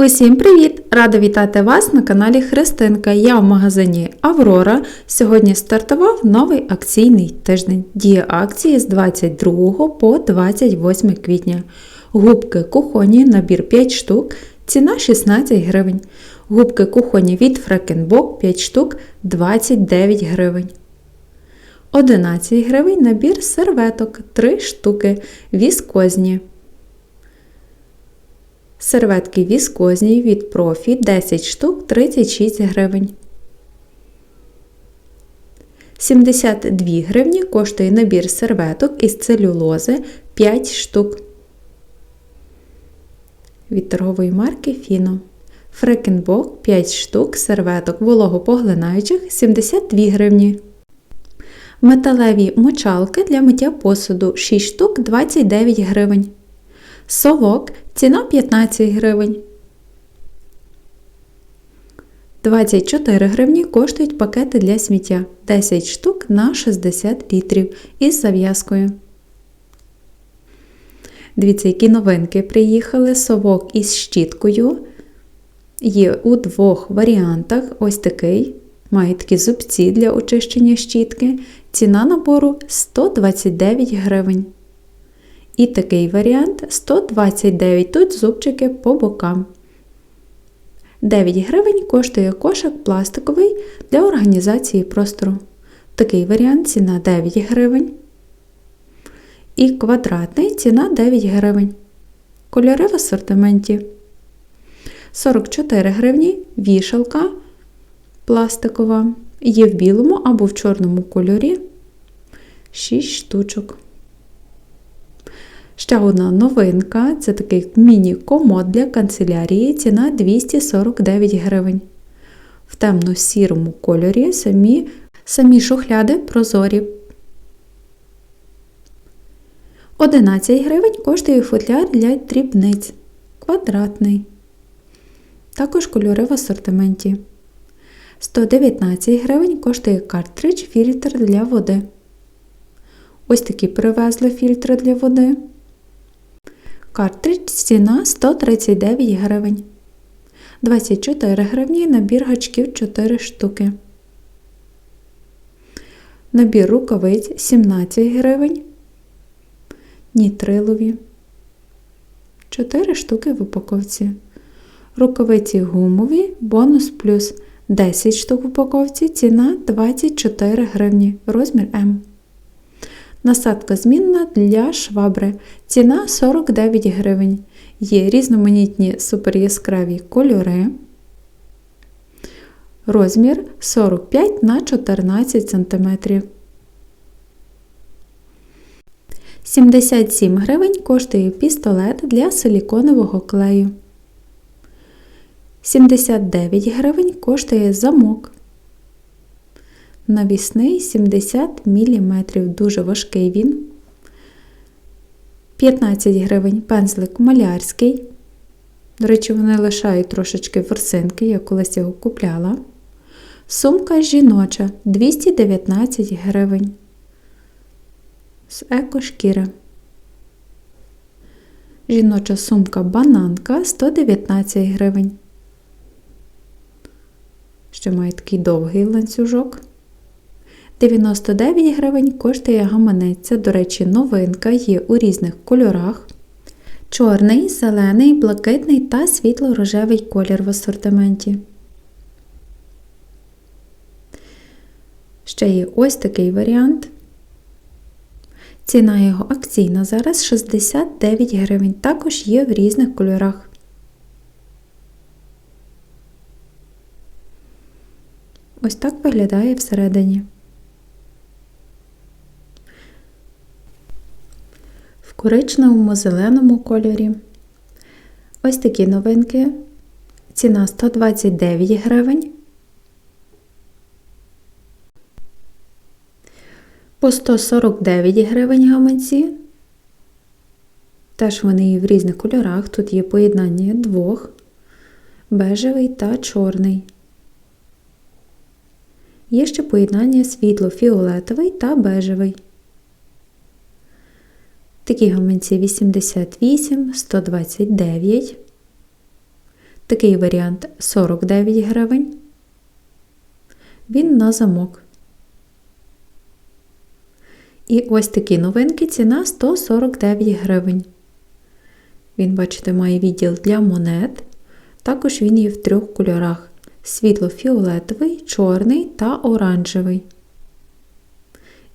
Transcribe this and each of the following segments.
Усім привіт! Рада вітати вас на каналі Христинка. Я в магазині Аврора. Сьогодні стартував новий акційний тиждень. Діє акції з 22 по 28 квітня. Губки кухоні, набір 5 штук, ціна 16 гривень. Губки кухоні від Фрекенбок 5 штук 29 гривень. 11 гривень набір серветок 3 штуки віскозні. Серветки віскозні від профі 10 штук 36 гривень. 72 гривні коштує набір серветок із целюлози 5 штук. Від торгової марки Фіно. Фрекенбок 5 штук серветок вологопоглинаючих 72 гривні. Металеві мочалки для миття посуду 6 штук 29 гривень. Совок ціна 15 гривень. 24 гривні коштують пакети для сміття 10 штук на 60 літрів із зав'язкою. Дивіться, які новинки приїхали. Совок із щіткою. Є у двох варіантах. Ось такий. Має такі зубці для очищення щітки. Ціна набору 129 гривень. І такий варіант 129. Тут зубчики по бокам. 9 гривень коштує кошик пластиковий для організації простору. Такий варіант ціна 9 гривень. І квадратний ціна 9 гривень. Кольори в асортименті. 44 гривні вішалка пластикова. Є в білому або в чорному кольорі 6 штучок. Ще одна новинка це такий міні-комод для канцелярії, ціна 249 гривень. В темно-сірому кольорі самі, самі шухляди прозорі. 11 гривень коштує футляр для дрібниць. Квадратний. Також кольори в асортименті. 119 гривень коштує картридж фільтр для води. Ось такі привезли фільтри для води. Картридж ціна 139 гривень. 24 гривні набір гачків 4 штуки. Набір рукавиць 17 гривень. Нітрилові. 4 штуки в упаковці. Рукавиці гумові, бонус плюс 10 штук в упаковці, ціна 24 гривні, розмір М. Насадка змінна для швабри. Ціна 49 гривень. Є різноманітні суперяскраві кольори. Розмір 45 на 14 см. 77 гривень коштує пістолет для силіконового клею. 79 гривень коштує замок. Навісний 70 мм, дуже важкий він. 15 гривень пензлик малярський. До речі, вони лишають трошечки ворсинки, я колись його купляла. Сумка жіноча 219 гривень. З екошкіри. Жіноча сумка бананка 119 гривень. Ще має такий довгий ланцюжок. 99 гривень коштує гаманець. Це, до речі, новинка є у різних кольорах. Чорний, зелений, блакитний та світло-рожевий колір в асортименті. Ще є ось такий варіант. Ціна його акційна зараз 69 гривень. Також є в різних кольорах. Ось так виглядає всередині. Коричневому зеленому кольорі. Ось такі новинки. Ціна 129 гривень. По 149 гривень гаманці. Теж вони в різних кольорах. Тут є поєднання двох бежевий та чорний. Є ще поєднання світло-фіолетовий та бежевий. Такі гаманці 88, 129, Такий варіант 49 гривень. Він на замок. І ось такі новинки ціна 149 гривень. Він, бачите, має відділ для монет. Також він є в трьох кольорах: світло-фіолетовий, чорний та оранжевий.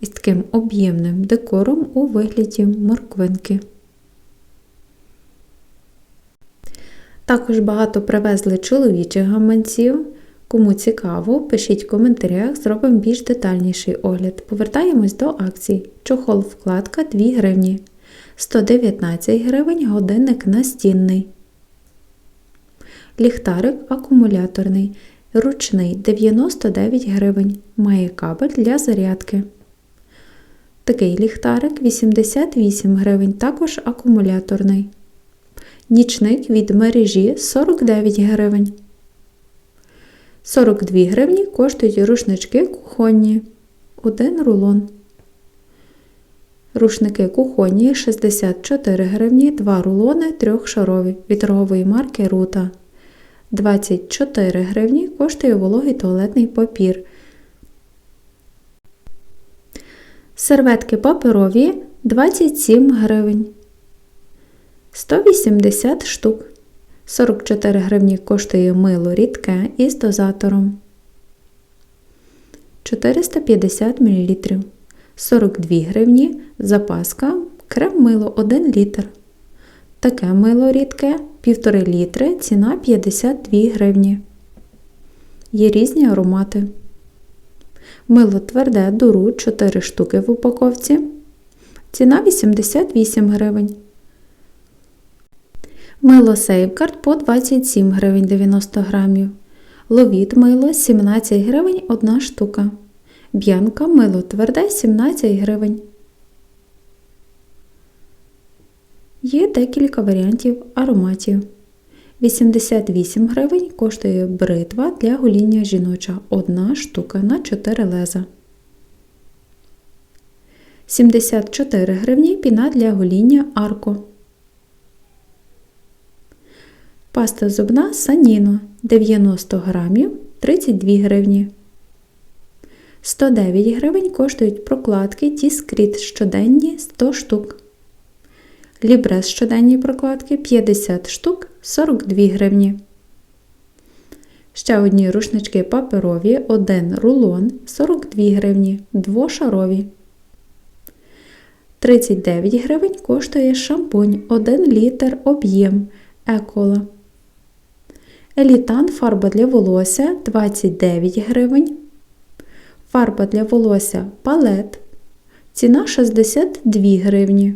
Із таким об'ємним декором у вигляді морквинки. Також багато привезли чоловічих гаманців. Кому цікаво, пишіть в коментарях, зробимо більш детальніший огляд. Повертаємось до акцій. Чохол вкладка 2 гривні. 119 гривень годинник настінний. Ліхтарик акумуляторний. Ручний 99 гривень. Має кабель для зарядки. Такий ліхтарик 88 гривень, також акумуляторний. Нічник від мережі 49 гривень. 42 гривні коштують рушнички кухонні. Один рулон. Рушники кухонні 64 гривні, 2 рулони трьохшарові від торгової марки Рута. 24 гривні коштує вологий туалетний папір. Серветки паперові 27 гривень. 180 штук. 44 гривні коштує мило рідке із дозатором. 450 мл. 42 гривні запаска крем мило 1 літр. Таке мило рідке 1,5 літри, ціна 52 гривні. Є різні аромати. Мило тверде дуру 4 штуки в упаковці. Ціна 88 гривень. Мило Сейвгард по 27 гривень 90 грамів. Ловіт мило 17 гривень 1 штука. Б'янка мило тверде 17 гривень. Є декілька варіантів ароматів. 88 гривень коштує бритва для гоління жіноча 1 штука на 4 леза. 74 гривні піна для гоління арко. Паста зубна Саніно 90 грамів 32 гривні. 109 гривень коштують прокладки Тіскріт щоденні 100 штук. Лібрес щоденні прокладки 50 штук 42 гривні. Ще одні рушнички паперові, один рулон 42 гривні, двошарові. 39 гривень коштує шампунь 1 літр об'єм екола. Елітан фарба для волосся 29 гривень. Фарба для волосся палет. Ціна 62 гривні.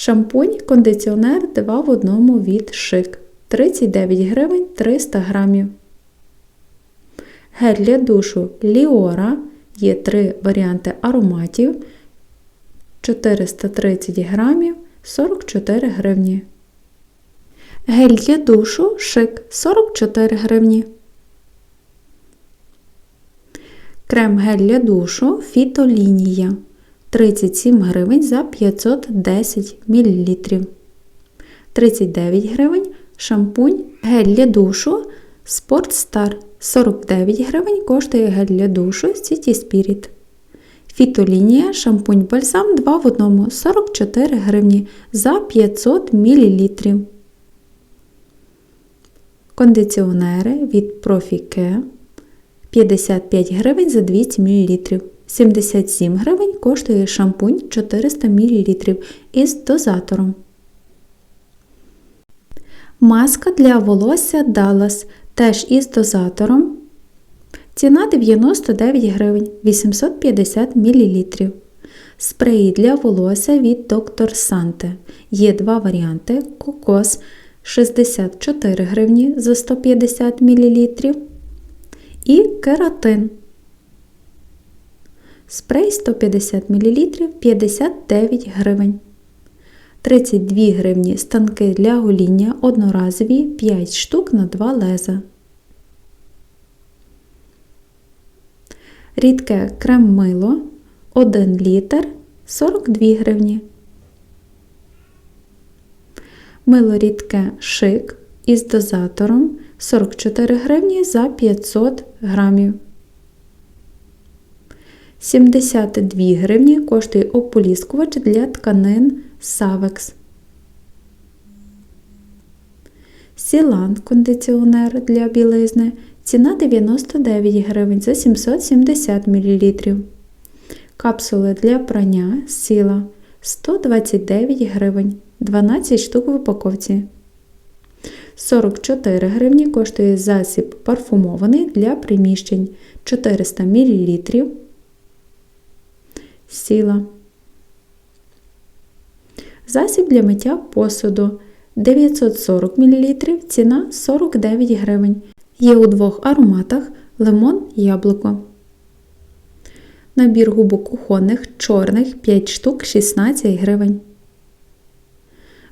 Шампунь кондиціонер 2 в 1 від шик 39 гривень 300 грамів. Гель для душу Ліора є 3 варіанти ароматів 430 грамів 44 гривні. Гель для душу шик 44 гривні. Крем гель для душу фітолінія 37 гривень за 510 мл. 39 гривень шампунь гель для душу Sportstar 49 гривень коштує гель для душу City Spirit. Фітолінія шампунь бальзам 2 в 1 44 гривні за 500 мл. Кондиціонери від Profi 55 гривень за 200 мл. 77 гривень коштує шампунь 400 мл із дозатором. Маска для волосся Dallas теж із дозатором. Ціна 99 гривень 850 мл. Спреї для волосся від Dr. Sante. Є два варіанти: кокос 64 гривні за 150 мл. І кератин. Спрей 150 мл 59 гривень. 32 гривні станки для гоління одноразові 5 штук на 2 леза. Рідке крем мило 1 літр 42 гривні. Мило рідке шик із дозатором 44 гривні за 500 грамів. 72 гривні коштує ополіскувач для тканин Savex. Сілан кондиціонер для білизни. Ціна 99 гривень за 770 мл. Капсули для прання сіла 129 гривень, 12 штук в упаковці. 44 гривні коштує засіб парфумований для приміщень 400 мл. Сіла. Засіб для миття посуду 940 мл, ціна 49 гривень. Є у двох ароматах лимон яблуко. Набір губок кухонних чорних 5 штук 16 гривень.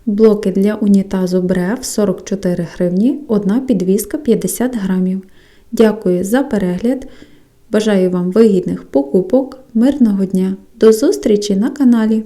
Блоки для унітазу Брев 44 гривні, одна підвіска 50 грамів. Дякую за перегляд. Бажаю вам вигідних покупок, мирного дня. До зустрічі на каналі!